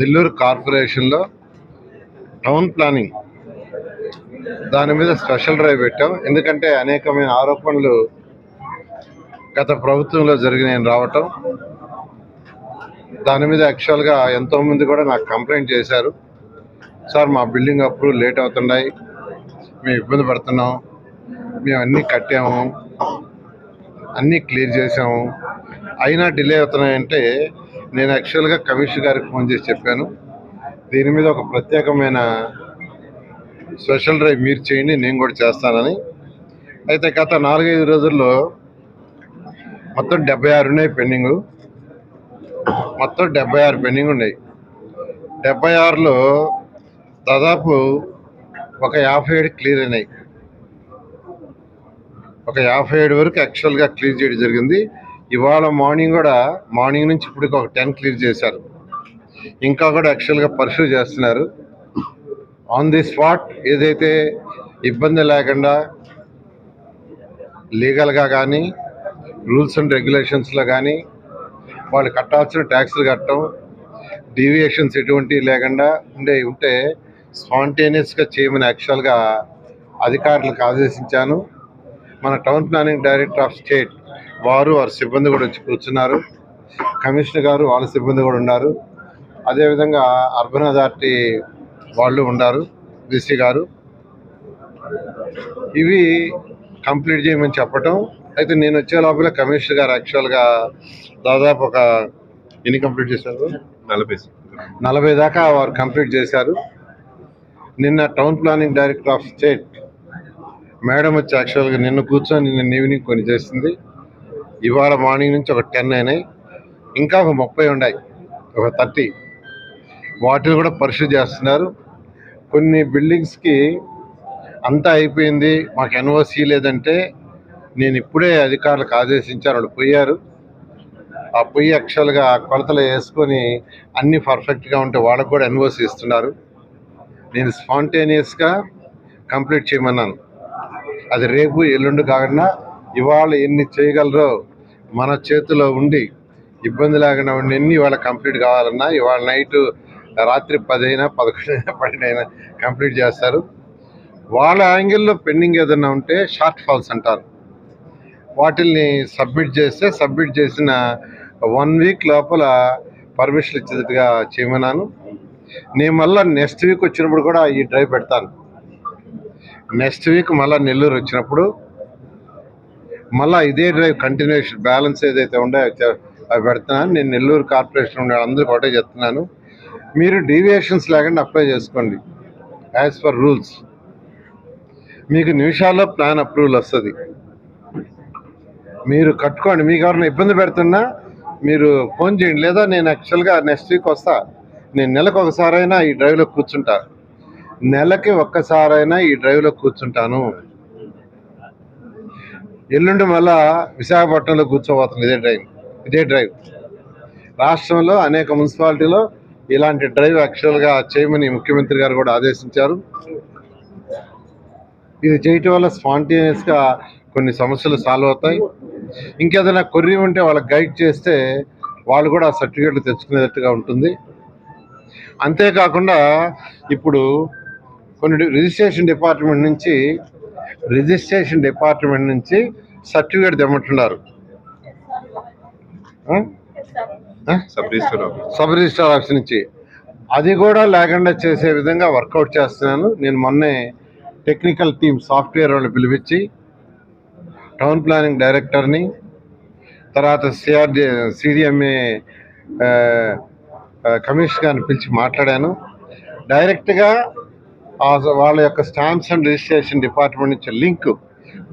నెల్లూరు కార్పొరేషన్లో town planning. దాని మీద స్పెషల్ డ్రైవ్ పెట్టాం. ఎందుకంటే అనేకమైన ఆరోపణలు గత ప్రభుత్వంలో జరిగినాయని రావటం. దాని మీద యాక్చువల్గా ఎంతోమంది కూడా నాకు కంప్లైంట్ చేశారు. సార్ మా బిల్డింగ్ అప్పుడు లేట్ అవుతున్నాయి. మేము ఇబ్బంది పడుతున్నాం. మేము అన్నీ కట్టాము. అన్నీ క్లియర్ చేసాము అయినా డిలే అవుతున్నాయంటే నేను యాక్చువల్గా కమిషనర్ గారికి ఫోన్ చేసి చెప్పాను. దీని మీద ఒక ప్రత్యేకమైన స్పెషల్ డ్రైవ్ మీరు చేయండి నేను కూడా చేస్తానని. అయితే గత నాలుగైదు రోజుల్లో మొత్తం డెబ్బై ఆరు ఉన్నాయి పెండింగ్. మొత్తం డెబ్బై ఆరు పెండింగ్ ఉన్నాయి. డెబ్బై ఆరులో దాదాపు ఒక యాభై ఏడు క్లియర్ అయినాయి. ఒక యాభై ఏడు వరకు యాక్చువల్గా క్లియర్ చేయడం జరిగింది. ఇవాళ మార్నింగ్ కూడా మార్నింగ్ నుంచి ఇప్పటికి ఒక టెన్ క్లియర్ చేశారు. ఇంకా కూడా యాక్చువల్గా పర్సూ చేస్తున్నారు. ఆన్ ది స్పాట్ ఏదైతే ఇబ్బంది లేకుండా లీగల్గా కానీ రూల్స్ అండ్ రెగ్యులేషన్స్లో కానీ వాళ్ళు కట్టాల్సిన ట్యాక్స్లు కట్టడం డీవియేషన్స్ ఎటువంటివి లేకుండా ఉండే ఉంటే స్పాంటేనియస్గా చేయమని యాక్చువల్గా అధికారులకు ఆదేశించాను. మన town planning director of state వారు వారి సిబ్బంది కూడా వచ్చి కూర్చున్నారు. కమిషనర్ గారు వాళ్ళ సిబ్బంది కూడా ఉన్నారు. అదేవిధంగా అర్బన్ అథారిటీ వాళ్ళు ఉన్నారు బీసీ గారు. ఇవి కంప్లీట్ చేయమని చెప్పటం. అయితే నేను వచ్చే లోపల కమిషనర్ గారు యాక్చువల్గా దాదాపు ఒక ఎన్ని కంప్లీట్ చేశారు? నలభై నలభై దాకా వారు కంప్లీట్ చేశారు. నిన్న town planning director of state madam వచ్చి యాక్చువల్గా నిన్న కూర్చొని నిన్న ఈవినింగ్ కొన్ని చేసింది. ఇవాళ మార్నింగ్ నుంచి ఒక టెన్ అయినాయి. ఇంకా ఒక ముప్పై ఉన్నాయి. ఒక థర్టీ. వాటిని కూడా పరిశుద్ధి చేస్తున్నారు. కొన్ని బిల్డింగ్స్కి అంతా అయిపోయింది. మాకు ఎన్ఓసీ లేదంటే నేను ఇప్పుడే అధికారులకు ఆదేశించారు. వాళ్ళు పోయారు. ఆ పొయ్యి యాక్చువల్గా కొలతలు వేసుకొని అన్ని పర్ఫెక్ట్గా ఉంటే వాళ్ళకు కూడా ఎన్ఓసి ఇస్తున్నారు. నేను స్పాంటేనియస్గా కంప్లీట్ చేయమన్నాను. అది రేపు ఎల్లుండి కాకుండా ఇవాళ ఎన్ని చేయగలరో మన చేతిలో ఉండి ఇబ్బంది లేకుండా ఉండి ఎన్ని ఇవాళ కంప్లీట్ కావాలన్నా ఇవాళ నైట్ రాత్రి పది అయినా పదకొండు అయినా పన్నెండు అయినా కంప్లీట్ చేస్తారు. వాళ్ళ యాంగిల్లో పెండింగ్ ఏదైనా ఉంటే షార్ట్ ఫాల్స్ అంటారు. వాటిల్ని సబ్మిట్ చేస్తే సబ్మిట్ చేసిన వన్ వీక్ లోపల పర్మిషన్ ఇచ్చేట్టుగా చేయమన్నాను. నేను మళ్ళీ నెక్స్ట్ వీక్ వచ్చినప్పుడు కూడా ఈ డ్రైవ్ పెడతాను. నెక్స్ట్ వీక్ మళ్ళీ నెల్లూరు వచ్చినప్పుడు మళ్ళీ ఇదే డ్రైవ్ కంటిన్యూషన్ బ్యాలెన్స్ ఏదైతే ఉండే అవి అవి పెడుతున్నాను. నేను నెల్లూరు కార్పొరేషన్ ఉండే అందరికీ ఒకటే చెప్తున్నాను. మీరు డీవియేషన్స్ లేకుండా అప్లై చేసుకోండి. యాజ్ పర్ రూల్స్ మీకు నిమిషాల్లో ప్లాన్ అప్రూవల్ వస్తుంది. మీరు కట్టుకోండి. మీకు ఎవరైనా ఇబ్బంది పెడుతున్నా మీరు ఫోన్ చేయండి. లేదా నేను యాక్చువల్గా నెక్స్ట్ వీక్ వస్తా. నేను నెలకు ఒకసారైనా ఈ డ్రైవ్లో కూర్చుంటా. నెలకి ఒక్కసారైనా ఈ డ్రైవ్లో కూర్చుంటాను. ఎల్లుండి మళ్ళా విశాఖపట్నంలో కూర్చోబోతుంది ఇదే డ్రైవ్ ఇదే డ్రైవ్ రాష్ట్రంలో అనేక మున్సిపాలిటీలో ఇలాంటి డ్రైవ్ యాక్చువల్గా చేయమని ముఖ్యమంత్రి గారు కూడా ఆదేశించారు. ఇది చేయటం వల్ల స్పాంటేనియస్గా కొన్ని సమస్యలు సాల్వ్ అవుతాయి. ఇంకేదైనా కొర్రీ ఉంటే వాళ్ళకి గైడ్ చేస్తే వాళ్ళు కూడా ఆ సర్టిఫికేట్లు తెచ్చుకునేటట్టుగా ఉంటుంది. అంతేకాకుండా ఇప్పుడు కొన్ని రిజిస్ట్రేషన్ డిపార్ట్మెంట్ నుంచి రిజిస్ట్రేషన్ డిపార్ట్మెంట్ నుంచి సర్టిఫికేట్ తెమ్మంటున్నారు. సబ్ రిజిస్టర్ ఆఫీస్ నుంచి. అది కూడా లేకుండా చేసే విధంగా వర్కౌట్ చేస్తున్నాను. నేను మొన్నే టెక్నికల్ టీమ్ సాఫ్ట్వేర్ వాళ్ళు పిలిపించి టౌన్ ప్లానింగ్ డైరెక్టర్ని తర్వాత సిఆర్డి సిడిఎంఏ కమిషనర్ని పిలిచి మాట్లాడాను. డైరెక్ట్గా వాళ్ళ యొక్క స్టాంప్స్ అండ్ రిజిస్ట్రేషన్ డిపార్ట్మెంట్ నుంచి లింక్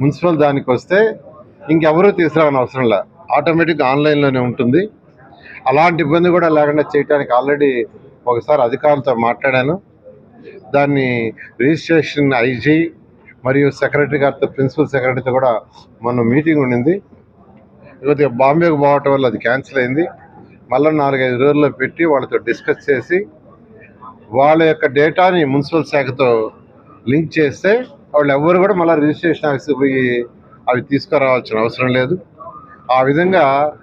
మున్సిపల్ దానికి వస్తే ఇంకెవరూ తీసుకురావని అవసరం లే. ఆటోమేటిక్ ఆన్లైన్లోనే ఉంటుంది. అలాంటి ఇబ్బంది కూడా లేకుండా చేయడానికి ఆల్రెడీ ఒకసారి అధికారులతో మాట్లాడాను. దాన్ని రిజిస్ట్రేషన్ ఐజీ మరియు సెక్రటరీ గారితో ప్రిన్సిపల్ సెక్రటరీతో కూడా మొన్న మీటింగ్ ఉండింది. కొద్దిగా బాంబేకి పోవటం వల్ల అది క్యాన్సిల్ అయింది. మళ్ళీ నాలుగైదు రోజుల్లో పెట్టి వాళ్ళతో డిస్కస్ చేసి వాళ్ళ యొక్క డేటాని మున్సిపల్ శాఖతో లింక్ చేస్తే వాళ్ళు ఎవరు కూడా మళ్ళీ రిజిస్ట్రేషన్ ఆఫీస్కి పోయి అవి తీసుకురావాల్సిన అవసరం లేదు. ఆ విధంగా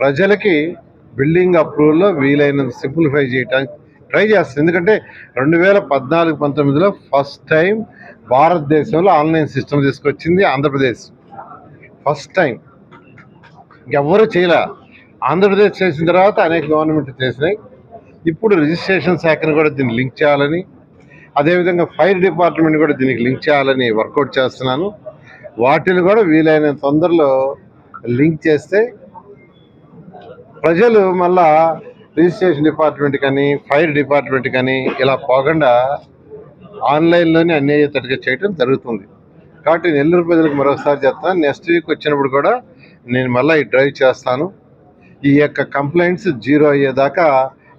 ప్రజలకి బిల్డింగ్ అప్రూవల్లో వీలైనంత సింప్లిఫై చేయడానికి ట్రై చేస్తుంది. ఎందుకంటే రెండు వేల పద్నాలుగు పంతొమ్మిదిలో ఫస్ట్ టైం భారతదేశంలో ఆన్లైన్ సిస్టమ్ తీసుకొచ్చింది ఆంధ్రప్రదేశ్. First time. ఇంకెవ్వరూ చేయలే. ఆంధ్రప్రదేశ్ చేసిన తర్వాత అనేక గవర్నమెంట్ చేసినాయి. ఇప్పుడు రిజిస్ట్రేషన్ శాఖను కూడా దీన్ని లింక్ చేయాలని అదేవిధంగా ఫైర్ డిపార్ట్మెంట్ కూడా దీనికి లింక్ చేయాలని వర్కౌట్ చేస్తున్నాను. వాటిని కూడా వీలైన తొందరలో లింక్ చేస్తే ప్రజలు మళ్ళా రిజిస్ట్రేషన్ డిపార్ట్మెంట్ కానీ ఫైర్ డిపార్ట్మెంట్ కానీ ఇలా పోకుండా ఆన్లైన్లోనే అన్నీ అయ్యేటట్టుగా చేయడం జరుగుతుంది. కాబట్టి నెల్లూరు ప్రజలకు మరొకసారి చెప్తాను నెక్స్ట్ వీక్ వచ్చినప్పుడు కూడా నేను మళ్ళీ ఈ డ్రైవ్ చేస్తాను. ఈ యొక్క కంప్లైంట్స్ జీరో అయ్యేదాకా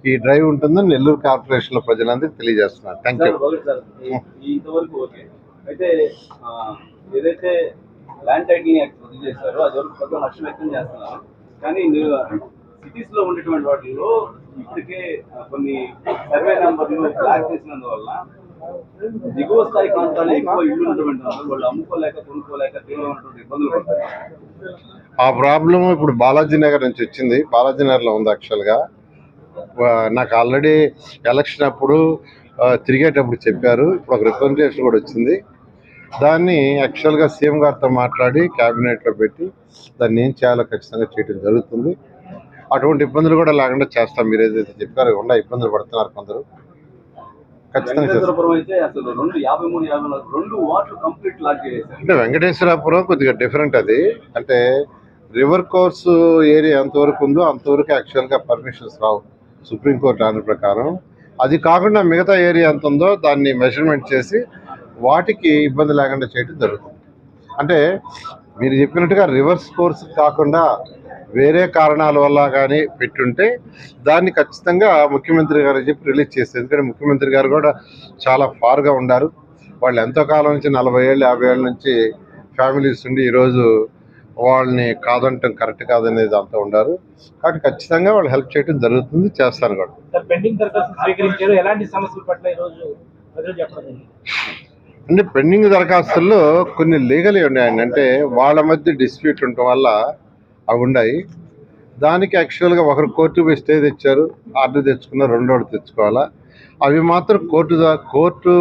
ఈ డ్రైవ్ ఉంటుందని నెల్లూరు కార్పొరేషన్లో ప్రజలందరికీ తెలియజేస్తున్నాను థ్యాంక్ యూ ఓకే అయితే ఆ, ఏదైతే ల్యాండ్ టైటిలింగ్ యాక్ట్ రద్దు చేశారో అది వరకు కొంత హర్షం వ్యక్తం చేస్తున్నారు కానీ సిటీస్లో ఉండేటువంటి వాటిల్లో ఇప్పటికే ఆ, కొన్ని సర్వే నెంబర్లు బ్లాక్ చేసినందువల్ల దిగువ స్థాయి ప్రాంతాల్లో ఎక్కువ ఉన్నటువంటి వాళ్ళు అమ్ముకోలేక కొనుక్కోలేక తీవ్రమైనటువంటి ఇబ్బందులు పడతారు ఆ ప్రాబ్లం ఇప్పుడు బాలాజీ నగర్ నుంచి వచ్చింది. బాలాజీ నగర్లో ఉంది యాక్చువల్గా నాకు ఆల్రెడీ ఎలక్షన్ అప్పుడు తిరిగేటప్పుడు చెప్పారు. ఇప్పుడు ఒక రిప్రజెంటేషన్ కూడా వచ్చింది. దాన్ని యాక్చువల్గా సీఎం గారితో మాట్లాడి క్యాబినెట్లో పెట్టి దాన్ని ఏం చేయాలో ఖచ్చితంగా చేయడం జరుగుతుంది. అటువంటి ఇబ్బందులు కూడా లేకుండా చేస్తాం. మీరు ఏదైతే చెప్పారో ఉన్న ఇబ్బందులు పడుతున్నారు కొందరు. అంటే వెంకటేశ్వరాపురం కొద్దిగా డిఫరెంట్ అది. అంటే రివర్ కోర్స్ ఏరియా ఎంతవరకు ఉందో అంతవరకు యాక్చువల్గా పర్మిషన్స్ రావు. సుప్రీంకోర్టు ఆర్డర్ ప్రకారం. అది కాకుండా మిగతా ఏరియా ఎంత ఉందో దాన్ని మెజర్మెంట్ చేసి వాటికి ఇబ్బంది లేకుండా చేయడం జరుగుతుంది. అంటే మీరు చెప్పినట్టుగా రివర్స్ కోర్స్ కాకుండా వేరే కారణాల వల్ల కానీ పెట్టుంటే దాన్ని ఖచ్చితంగా ముఖ్యమంత్రి గారు చెప్పి రిలీజ్ చేస్తారు. ఎందుకంటే ముఖ్యమంత్రి గారు కూడా చాలా ఫార్గా ఉన్నారు వాళ్ళు ఎంతో కాలం నుంచి నలభై ఏళ్ళు యాభై ఏళ్ళ నుంచి ఫ్యామిలీస్ ఉండి ఈరోజు వాళ్ళని కాదంటాం కరెక్ట్ కాదనేది అంతా ఉండారు. కాబట్టి ఖచ్చితంగా వాళ్ళు హెల్ప్ చేయడం జరుగుతుంది చేస్తాను కూడా. అంటే పెండింగ్ దరఖాస్తుల్లో కొన్ని లీగల్ ఉన్నాయండి. అంటే వాళ్ళ మధ్య డిస్ప్యూట్ ఉండటం వల్ల అవి ఉన్నాయి. దానికి యాక్చువల్గా ఒకరు కోర్టు పోయి స్టే తెచ్చారు. ఆర్డర్ తెచ్చుకున్న రెండోడు తెచ్చుకోవాలా. అవి మాత్రం కోర్టు ద్వారా కోర్టు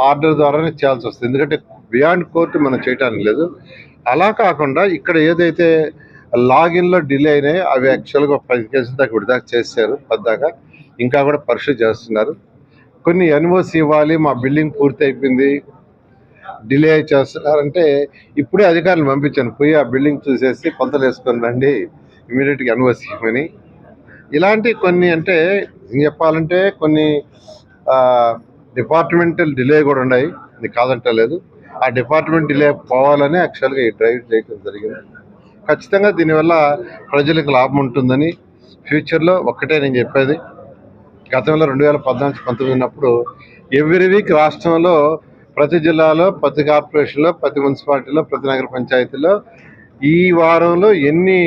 ఆర్డర్ ద్వారానే చేయాల్సి వస్తుంది. ఎందుకంటే బియాండ్ కోర్టు మనం చేయటానికి లేదు. అలా కాకుండా ఇక్కడ ఏదైతే లాగిన్లో డిలే అయినాయో అవి యాక్చువల్గా పది కేసులు దాకా విడుదల చేశారు పద్దాకా. ఇంకా కూడా పరీక్ష చేస్తున్నారు. కొన్ని ఎన్ఓసి ఇవ్వాలి మా బిల్డింగ్ పూర్తి అయిపోయింది డిలే చేస్తున్నారంటే ఇప్పుడే అధికారులు పంపించాను పోయి ఆ బిల్డింగ్ చూసేసి కొలతలు వేసుకొని రండి ఇమీడియట్గా ఎన్ఓసి ఇవ్వమని. ఇలాంటి కొన్ని అంటే చెప్పాలంటే కొన్ని డిపార్ట్మెంటల్ డిలే కూడా ఉన్నాయి. ఇది కాదంటలేదు. ఆ డిపార్ట్మెంట్ డిలే పోవాలని యాక్చువల్గా ఈ డ్రైవ్ చేయడం జరిగింది. ఖచ్చితంగా దీనివల్ల ప్రజలకు లాభం ఉంటుందని ఫ్యూచర్లో ఒక్కటే నేను చెప్పేది. గతంలో రెండు వేల పద్నాలుగు పంతొమ్మిది ఉన్నప్పుడు ఎవ్రీ వీక్ రాష్ట్రంలో ప్రతి జిల్లాలో ప్రతి కార్పొరేషన్లో ప్రతి మున్సిపాలిటీలో ప్రతి నగర పంచాయతీలో ఈ వారంలో ఎన్ని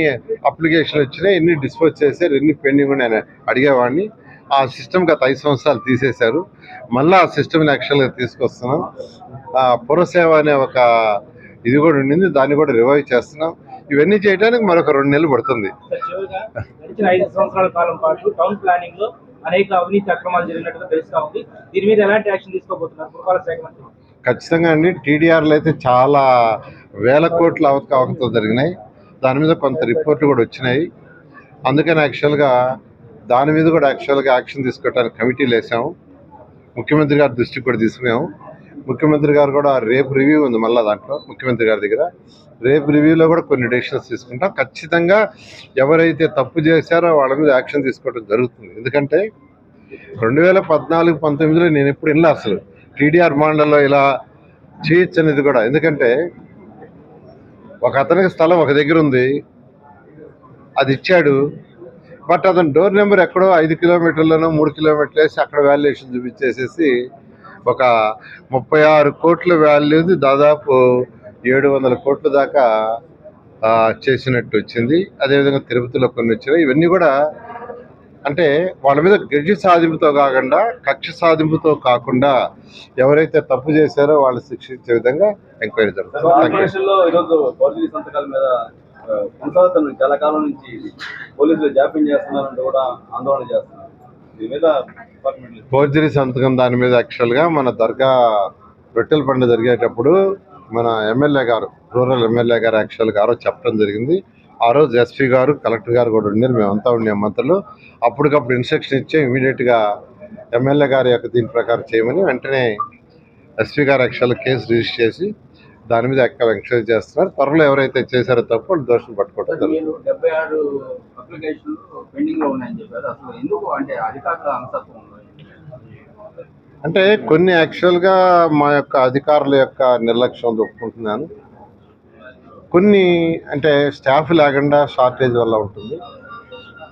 అప్లికేషన్లు వచ్చినాయి ఎన్ని డిస్పోజ్ చేశారు ఎన్ని పెండింగ్ ఉన్నాయని అడిగేవాడిని. ఆ సిస్టమ్ గత ఐదు సంవత్సరాలు తీసేశారు. మళ్ళీ ఆ సిస్టమ్ని యాక్చువల్గా తీసుకొస్తున్నాం. ఆ, పురసేవ అనే ఒక ఇది కూడా ఉండింది. దాన్ని కూడా రివైవ్ చేస్తున్నాం. ఇవన్నీ చేయడానికి మరొక రెండు నెలలు పడుతుంది. సార్ చివరిగా గడిచిన ఐదు సంవత్సరాల కాలం పాటు టౌన్ ప్లానింగ్లో అనేక అవినీతి అక్రమాలు జరిగినట్టుగా తెలుస్తా ఉంది. దీని మీద ఎలాంటి యాక్షన్ తీసుకోబోతున్నారు? పురపాలక శాఖ మంత్రి. ఖచ్చితంగా అండి. టీడీఆర్లు అయితే చాలా వేల కోట్ల అవకతవకలు జరిగినాయి. దాని మీద కొంత రిపోర్ట్లు కూడా వచ్చినాయి. అందుకని యాక్చువల్గా దాని మీద కూడా యాక్చువల్గా యాక్షన్ తీసుకోవడానికి కమిటీలు వేసాము ముఖ్యమంత్రి గారి దృష్టికి కూడా తీసుకున్నాము ముఖ్యమంత్రి గారు కూడా రేపు రివ్యూ ఉంది మళ్ళీ దాంట్లో ముఖ్యమంత్రి గారి దగ్గర. రేపు రివ్యూలో కూడా కొన్ని డెసిషన్స్ తీసుకుంటాం. ఖచ్చితంగా ఎవరైతే తప్పు చేశారో వాళ్ళ మీద యాక్షన్ తీసుకోవడం జరుగుతుంది. ఎందుకంటే రెండు వేల పద్నాలుగు పంతొమ్మిదిలో నేను ఎప్పుడు వెళ్ళా అసలు. టీడీఆర్ మండలంలో ఇలా చేయొచ్చు అనేది కూడా. ఎందుకంటే ఒక అతనికి స్థలం ఒక దగ్గర ఉంది. అది ఇచ్చాడు. బట్ అతను డోర్ నెంబర్ ఎక్కడో ఐదు కిలోమీటర్లను మూడు కిలోమీటర్లు వేసి అక్కడ వాల్యుయేషన్ చూపించేసేసి ఒక ముప్పై ఆరు కోట్ల వాల్యూది దాదాపు ఏడు వందల కోట్ల దాకా చేసినట్టు వచ్చింది. అదేవిధంగా తిరుపతిలో కొన్ని వచ్చినాయి. ఇవన్నీ కూడా అంటే వాళ్ళ మీద గడ్డి సాధింపుతో కాకుండా కక్ష సాధింపుతో కాకుండా ఎవరైతే తప్పు చేశారో వాళ్ళు శిక్షించే విధంగా ఎంక్వైరీ జరుగుతుంది. Thank చాలా కాలం నుంచి పోలీసులు జాప్యం చేస్తున్నారంటూ కూడా ఆందోళన చేస్తున్నారు. దీని ఫోర్జరీ సంతకం దాని మీద యాక్చువల్గా మన దర్గా రొట్టెల పండుగ జరిగేటప్పుడు మన ఎమ్మెల్యే గారు రూరల్ ఎమ్మెల్యే గారు యాక్చువల్గా ఆ రోజు చెప్పడం జరిగింది. ఆ రోజు ఎస్పీ గారు కలెక్టర్ గారు కూడా ఉండేది మేమంతా ఉండే మంత్రులు. అప్పటికప్పుడు ఇన్స్ట్రక్షన్ ఇచ్చే ఇమీడియట్గా ఎమ్మెల్యే గారి యొక్క దీని ప్రకారం చేయమని వెంటనే ఎస్పీ గారు యాక్చువల్గా కేసు రిజిస్టర్ చేసి దాని మీద ఎక్కువ ఎంకరేజ్ చేస్తున్నారు? త్వరలో ఎవరైతే చేశారో తప్పు వాళ్ళు దోషం పట్టుకోవడం అంటే కొన్ని యాక్చువల్గా మా యొక్క అధికారుల యొక్క నిర్లక్ష్యం ఒప్పుకుంటున్నాను. కొన్ని అంటే స్టాఫ్ లేకుండా షార్టేజ్ వల్ల ఉంటుంది.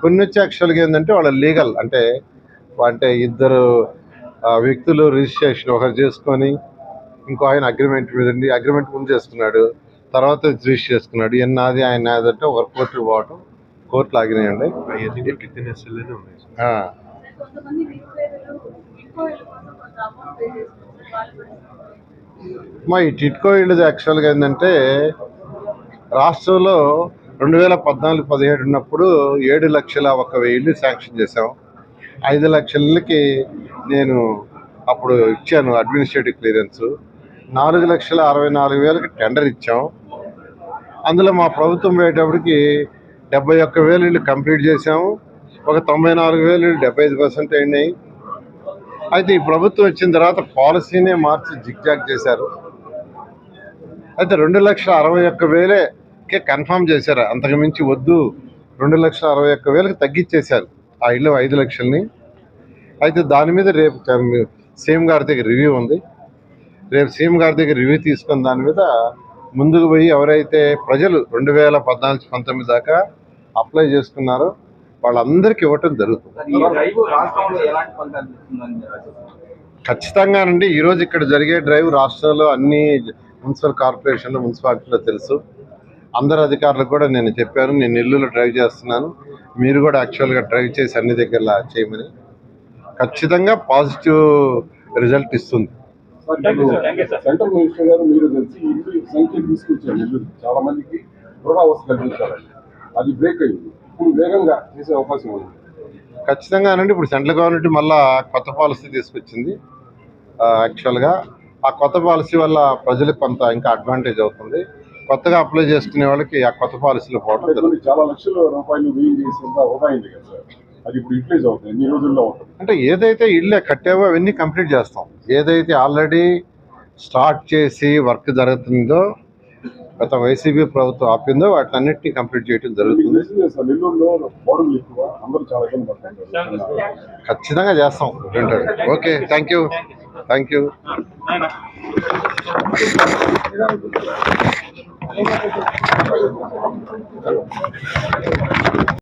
కొన్ని వచ్చి యాక్చువల్గా ఏంటంటే వాళ్ళ లీగల్ అంటే అంటే ఇద్దరు వ్యక్తులు రిజిస్ట్రేషన్ ఒకరు చేసుకొని ఇంకో ఆయన అగ్రిమెంట్ మీద ఉండి అగ్రిమెంట్ ముందు చేసుకున్నాడు. తర్వాత రిజిస్టర్ చేసుకున్నాడు. ఈయన నాది ఆయన నాది అంటే ఒక కోర్టుకు పోవటం కోర్టులు ఆగినాయండి మా ఈ టిట్కో ఇల్లు యాక్చువల్గా ఏంటంటే రాష్ట్రంలో రెండు వేల పద్నాలుగు పదిహేడు ఉన్నప్పుడు ఏడు లక్షల ఒక వెయ్యి శాంక్షన్ చేశాం. ఐదు లక్షలకి నేను అప్పుడు ఇచ్చాను అడ్మినిస్ట్రేటివ్ క్లియరెన్స్ నాలుగు లక్షల అరవై నాలుగు వేలకు టెండర్ ఇచ్చాం. అందులో మా ప్రభుత్వం పోయేటప్పటికి డెబ్బై ఒక్క వేలు ఇల్లు కంప్లీట్ చేసాము ఒక తొంభై నాలుగు వేలు ఇల్లు డెబ్బై ఐదు పర్సెంట్ అయినాయి. అయితే ఈ ప్రభుత్వం వచ్చిన తర్వాత పాలసీనే మార్చి జిగ్జాగ్ చేశారు. అయితే రెండు లక్షల అరవై ఒక్క వేలేకే కన్ఫర్మ్ చేశారు. అంతకు మించి వద్దు. రెండు లక్షల అరవై ఒక్క వేలకు తగ్గించేశారు ఆ ఇల్లు ఐదు లక్షల్ని. అయితే దాని మీద రేపు సీఎం గారి దగ్గర రివ్యూ ఉంది. రేపు సీఎం గారి దగ్గర రివ్యూ తీసుకున్న దాని మీద ముందుకు పోయి ఎవరైతే ప్రజలు రెండు వేల పద్నాలుగు పంతొమ్మిది దాకా అప్లై చేసుకున్నారో వాళ్ళందరికీ ఇవ్వటం జరుగుతుంది? ఖచ్చితంగానండి ఈరోజు ఇక్కడ జరిగే డ్రైవ్ రాష్ట్రంలో అన్ని మున్సిపల్ కార్పొరేషన్లు మున్సిపాలిటీలో తెలుసు. అందరు అధికారులకు కూడా నేను చెప్పాను నేను నెల్లూరులో డ్రైవ్ చేస్తున్నాను. మీరు కూడా యాక్చువల్గా డ్రైవ్ చేసి అన్ని దగ్గర చేయమని. ఖచ్చితంగా పాజిటివ్ రిజల్ట్ ఇస్తుంది. సార్ సార్ సెంట్రల్ మినిస్టర్ గారు మీరు కలిసి ఇల్లు సంఖ్య తీసుకొచ్చారు ఇల్లు చాలా మందికి రుణావస్థ కల్పించాలండి అది బ్రేక్ అయింది. ఇప్పుడు వేగంగా చేసే అవకాశం ఉంది. ఖచ్చితంగా అనండి ఇప్పుడు సెంట్రల్ గవర్నమెంట్ మళ్ళా కొత్త పాలసీ తీసుకొచ్చింది. ఆ, యాక్చువల్గా ఆ కొత్త పాలసీ వల్ల ప్రజలకు కొంత ఇంకా అడ్వాంటేజ్ అవుతుంది. కొత్తగా అప్లై చేసుకునే వాళ్ళకి ఆ కొత్త పాలసీలో పోవడం చాలా లక్షల రూపాయలు వ్యయం చేసేంత అది ఇప్పుడు యూటిలైజ్ అవుతుంది ఎన్ని రోజుల్లో ఉంటుంది అంటే ఏదైతే ఇల్లు కట్టావో అవన్నీ కంప్లీట్ చేస్తాం. ఏదైతే ఆల్రెడీ స్టార్ట్ చేసి వర్క్ జరుగుతుందో గత వైసీపీ ప్రభుత్వం ఆపిందో వాటినన్నింటినీ కంప్లీట్ చేయడం జరుగుతుంది. ఖచ్చితంగా చేస్తాం. Okay thank you thank you